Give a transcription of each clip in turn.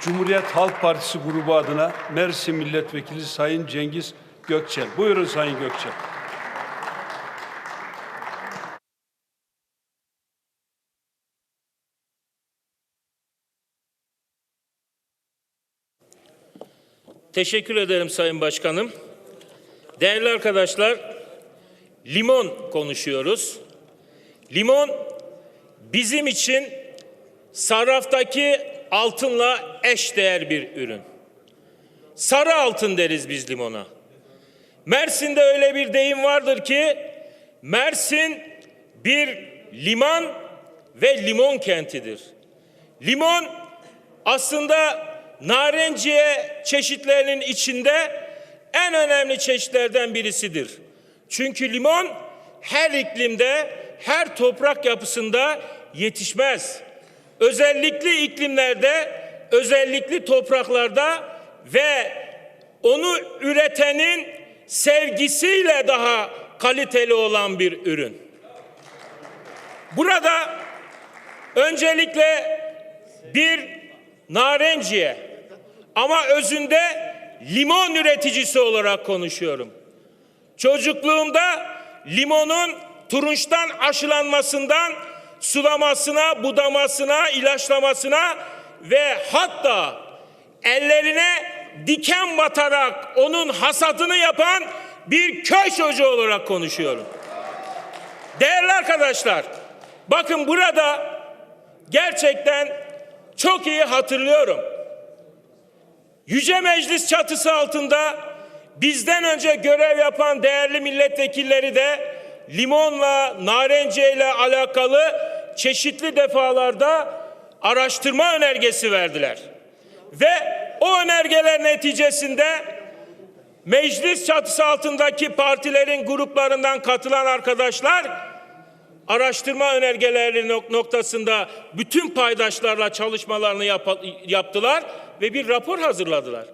Cumhuriyet Halk Partisi grubu adına Mersin Milletvekili Sayın Cengiz Gökçel. Buyurun Sayın Gökçel. Teşekkür ederim Sayın Başkanım. Değerli arkadaşlar, limon konuşuyoruz. Limon bizim için sarraftaki altınla eşdeğer bir ürün. Sarı altın deriz biz limona. Mersin'de öyle bir deyim vardır ki Mersin bir liman ve limon kentidir. Limon aslında narenciye çeşitlerinin içinde en önemli çeşitlerden birisidir. Çünkü limon her iklimde, her toprak yapısında yetişmez. Özellikli iklimlerde, özellikli topraklarda ve onu üretenin sevgisiyle daha kaliteli olan bir ürün. Burada öncelikle bir narenciye ama özünde limon üreticisi olarak konuşuyorum. Çocukluğumda limonun turunçtan aşılanmasından sulamasına, budamasına, ilaçlamasına ve hatta ellerine diken batarak onun hasadını yapan bir köy çocuğu olarak konuşuyorum. Değerli arkadaşlar, bakın burada gerçekten çok iyi hatırlıyorum. Yüce Meclis çatısı altında bizden önce görev yapan değerli milletvekilleri de limonla, narenciye alakalı çeşitli defalarda araştırma önergesi verdiler. Ve o önergeler neticesinde meclis çatısı altındaki partilerin gruplarından katılan arkadaşlar araştırma önergeleri nok- noktasında bütün paydaşlarla çalışmalarını yap- yaptılar ve bir rapor hazırladılar.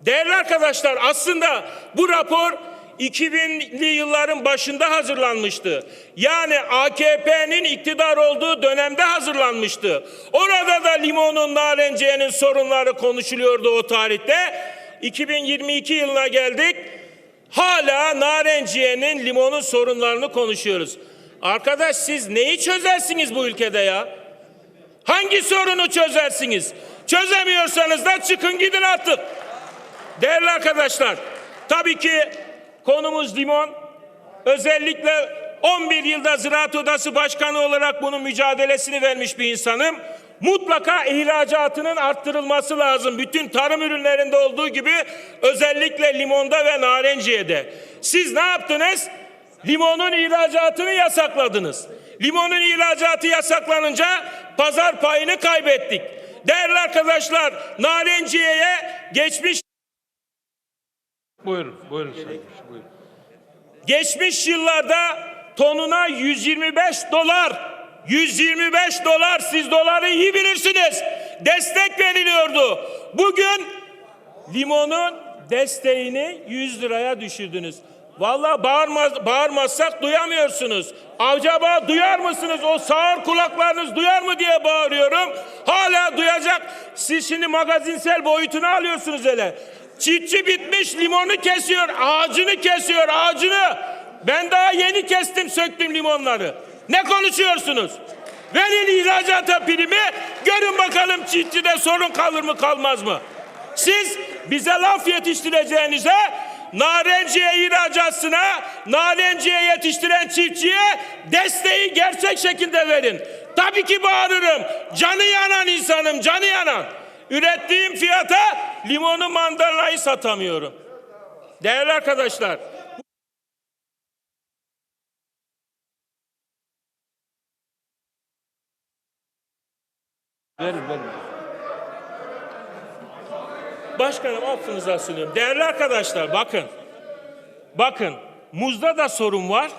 Değerli arkadaşlar aslında bu rapor 2000'li yılların başında hazırlanmıştı. Yani AKP'nin iktidar olduğu dönemde hazırlanmıştı. Orada da limonun, narenciyenin sorunları konuşuluyordu o tarihte. 2022 yılına geldik. Hala narenciyenin, limonun sorunlarını konuşuyoruz. Arkadaş siz neyi çözersiniz bu ülkede ya? Hangi sorunu çözersiniz? Çözemiyorsanız da çıkın gidin artık. Değerli arkadaşlar, tabii ki konumuz limon. Özellikle 11 yılda Ziraat Odası Başkanı olarak bunun mücadelesini vermiş bir insanım. Mutlaka ihracatının arttırılması lazım. Bütün tarım ürünlerinde olduğu gibi özellikle limonda ve narenciyede. Siz ne yaptınız? Limonun ihracatını yasakladınız. Limonun ihracatı yasaklanınca pazar payını kaybettik. Değerli arkadaşlar, narenciyeye geçmiş Buyurun, buyurun Sayın. Buyurun. Geçmiş yıllarda tonuna 125 dolar, 125 dolar siz doları iyi bilirsiniz. Destek veriliyordu. Bugün limonun desteğini 100 liraya düşürdünüz. Vallahi bağırmaz, bağırmazsak duyamıyorsunuz. Acaba duyar mısınız? O sağır kulaklarınız duyar mı diye bağırıyorum. Hala duyacak. Siz şimdi magazinsel boyutunu alıyorsunuz hele. Çiftçi bitmiş limonu kesiyor, ağacını kesiyor, ağacını. Ben daha yeni kestim, söktüm limonları. Ne konuşuyorsunuz? Verin ihracata primi, görün bakalım çiftçide sorun kalır mı kalmaz mı? Siz bize laf yetiştireceğinize narenciye ihracatına, narenciye yetiştiren çiftçiye desteği gerçek şekilde verin. Tabii ki bağırırım. Canı yanan insanım, canı yanan. Ürettiğim fiyata limonu mandalinayı satamıyorum. Değerli arkadaşlar, Verin, verin. Başkanım affınıza sunuyorum. Değerli arkadaşlar bakın. Bakın muzda da sorun var.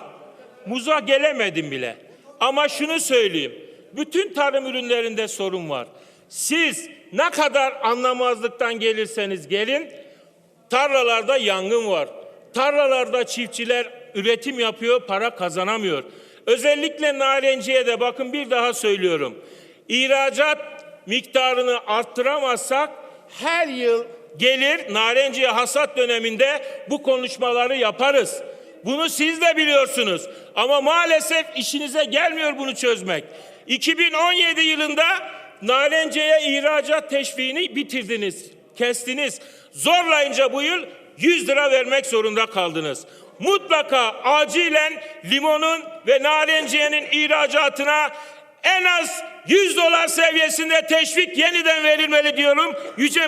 Muza gelemedim bile. Ama şunu söyleyeyim. Bütün tarım ürünlerinde sorun var. Siz ne kadar anlamazlıktan gelirseniz gelin tarlalarda yangın var. Tarlalarda çiftçiler üretim yapıyor, para kazanamıyor. Özellikle narenciye de bakın bir daha söylüyorum. İhracat miktarını arttıramazsak her yıl gelir narenciye hasat döneminde bu konuşmaları yaparız. Bunu siz de biliyorsunuz. Ama maalesef işinize gelmiyor bunu çözmek. 2017 yılında narenceye ihracat teşviğini bitirdiniz, kestiniz. Zorlayınca bu yıl 100 lira vermek zorunda kaldınız. Mutlaka acilen limonun ve narenciyenin ihracatına en az 100 dolar seviyesinde teşvik yeniden verilmeli diyorum. Yüce